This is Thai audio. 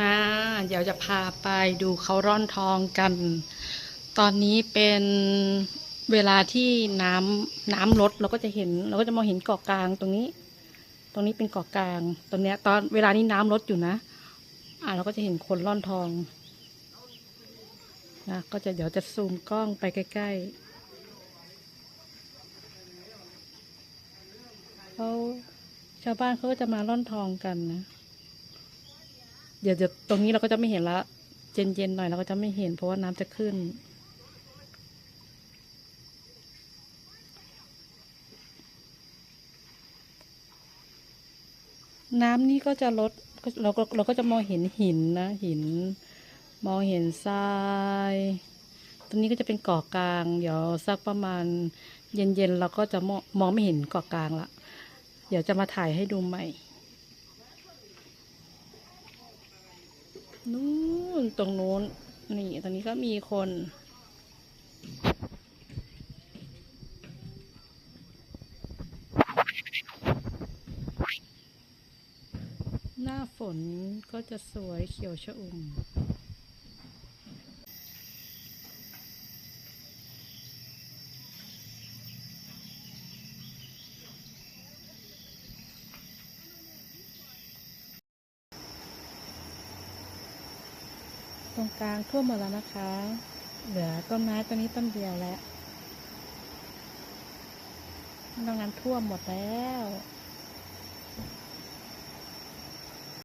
มาเดี๋ยวจะพาไปดูเขาร่อนทองกัน ตอนนี้เป็นเวลาที่น้ำน้ำลดเราก็จะเห็น เราก็จะมองเห็นเกาะกลางตรงนี้ ตรงนี้เป็นเกาะกลางตรงเนี้ย ตอนเวลานี้น้ำลดอยู่นะ อ่าเราก็จะเห็นคนร่อนทองนะก็จะเดี๋ยวจะซูมกล้องไปใกล้ๆเขาชาวบ้านเขาก็จะมาร่อนทองกันนะ เดี๋ยวเดี๋ยวตรงนี้เราก็จะไม่เห็นละเย็นๆหน่อยเราก็จะไม่เห็น เพราะว่าน้ำจะขึ้น น้ำนี่ก็จะลดเราก็เราก็จะมองเห็นหินนะ หิน มองเห็นทรายตรงนี้ก็จะเป็นเกาะกลาง เดี๋ยวสักประมาณ เย็นๆเราก็จะมองมองไม่เห็นเกาะกลางละเดี๋ยวจะมาถ่ายให้ดูใหม่ นู่นตรงนู้น นี่ตรงนี้ก็มีคน หน้าฝนก็จะสวยเขียวชอุ่ม ตรงกลางท่วมหมดแล้วนะคะ เหลือต้นไม้ต้นนี้ต้นเดียวแล้วนอกนั้นท่วมหมดแล้ว